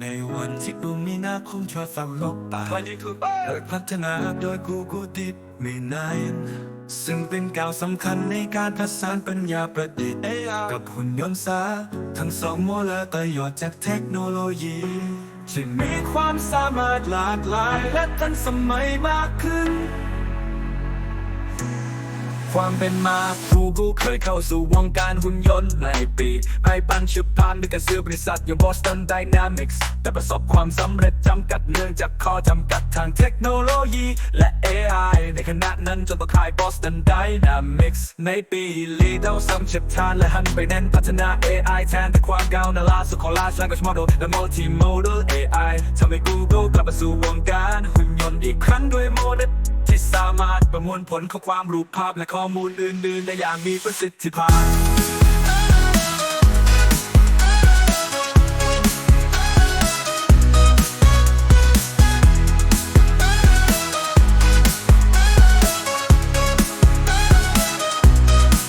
ในวันที่ดูมีนาคมชอฟังลบตาวันนี้คือเกิดพัฒนาโดย Google Deep มีนายซึ่งเป็นก้าวสำคัญในการผสานปัญญาประดิษฐ์ AR กับหุ่นยนต์สาทั้งสองโมเลประโยชน์จากเทคโนโลยีที่มีความสามารถหลากหลายและทันสมัยมากขึ้น ความเป็นมา Google เคยเข้าสู่วงการหุ่นยนต์ในปีไปปันชุบพานด้วยการซื้อบริษัทอย่าง Boston Dynamics แต่ประสบความสำเร็จจำกัดเนื่องจากข้อจำกัดทางเทคโนโลยี และ AI ในขณะนั้นจนต้องขาย Boston Dynamics ในปีลีเดาสัมชิบทานและหันไปเน้นพัฒนา AI แทนแต่ความก้าวหน้าล่าสุดของ Large Language Model และ Multimodal AI ทำให้ Google กลับมาสู่วงการหุ่นยนต์อีกครั้งด้วยโมเดลามารถประมวลผลของความรูปภาพและข้อมูลอื่นๆ ได้อย่างมีประสิทธิภาพ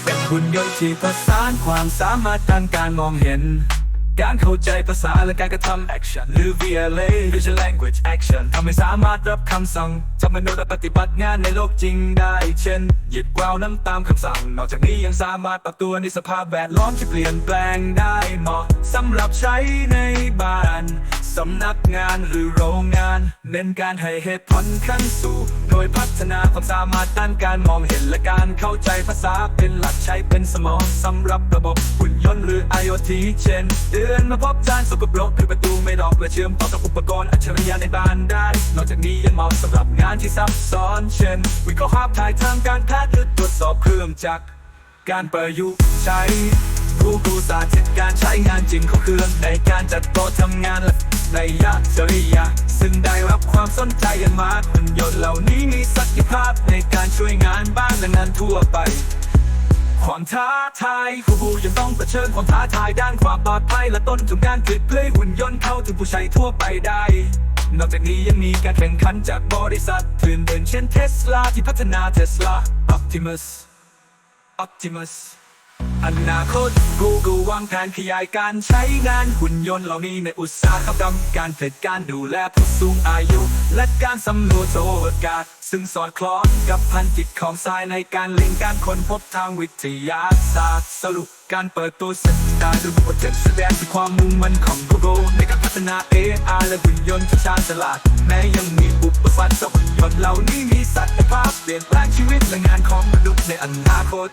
เป็นหุ่นยนต์ที่ประสานความสามารถทางการมองเห็น การเข้าใจภาษาและการกระทำ action หรือ VLA Visual Language Action ทำให้สามารถรับคำสั่งจากมนุษย์และปฏิบัติงานในโลกจริงได้ เช่น หยิบกวาวน้ำตามคำสั่ง นอกจากนี้ยังสามารถปรับตัวในสภาพแวดล้อมที่เปลี่ยนแปลงได้เหมาะสำหรับใช้ในบ้าน สำนักงานหรือโรงงาน เน้นการให้เหตุผลขั้นสูง โดยพัฒนาความสามารถด้านการมองเห็นและการเข้าใจภาษาเป็นหลักใช้เป็นสมองสำหรับระบบหุ่นยนต์หรือ IoT เช่นเตือนมาพบจานสกปรกคือประตูไม่ล็อกและเชื่อมต่อกับอุปกรณ์อัจฉริยะในบ้านได้ นอกจากนี้ยังเหมาะสำหรับงานที่ซับซ้อนเช่น วิเคราะห์ภาพถ่ายทางการแพทย์หรือตรวจสอบเครื่องจักรการประยุกต์ใช้ Google สาธิตการใช้งานจริงของเครื่องในการจัดโต๊ะทำงานและในยะจริยะ ซึ่งได้รับความสนใจอย่างมากหุ่นยนต์เหล่านี้มีศักยภาพในการช่วยงานบ้านและงานทั่วไป ความท้าทายผู้ผู้ยังต้องเผชิญความท้าทายด้านความปลอดภัยและต้นทุนการผลิตเพื่อหุ่นยนต์เข้าถึงผู้ใช้ทั่วไปได้นอกจากนี้ยังมีการแข่งขันจากบริษัทอื่นๆเช่นเทสลาที่พัฒนา Tesla Optimus Optimus อนาคต Google วางแผนขยายการใช้งานหุ่นยนต์เหล่านี้ในอุตสาหกรรม การผลิตการดูแลผู้สูงอายุ และการสำรวจโอกาส ซึ่งสอดคล้องกับพันจิตของทรายในการเล็งการค้นพบทางวิทยาศาสตร์สรุปการเปิดตัวสัญญาณหรือโปรเจกต์แสดงถึงความมุ่งมั่นของ Google ในการพัฒนา AR และหุ่นยนต์ที่ชาญฉลาด แม้ยังมีอุปสรรคแต่หุ่นยนต์เหล่านี้มีศักยภาพเปลี่ยนแปลงชีวิตและงานของมนุษย์ในอนาคต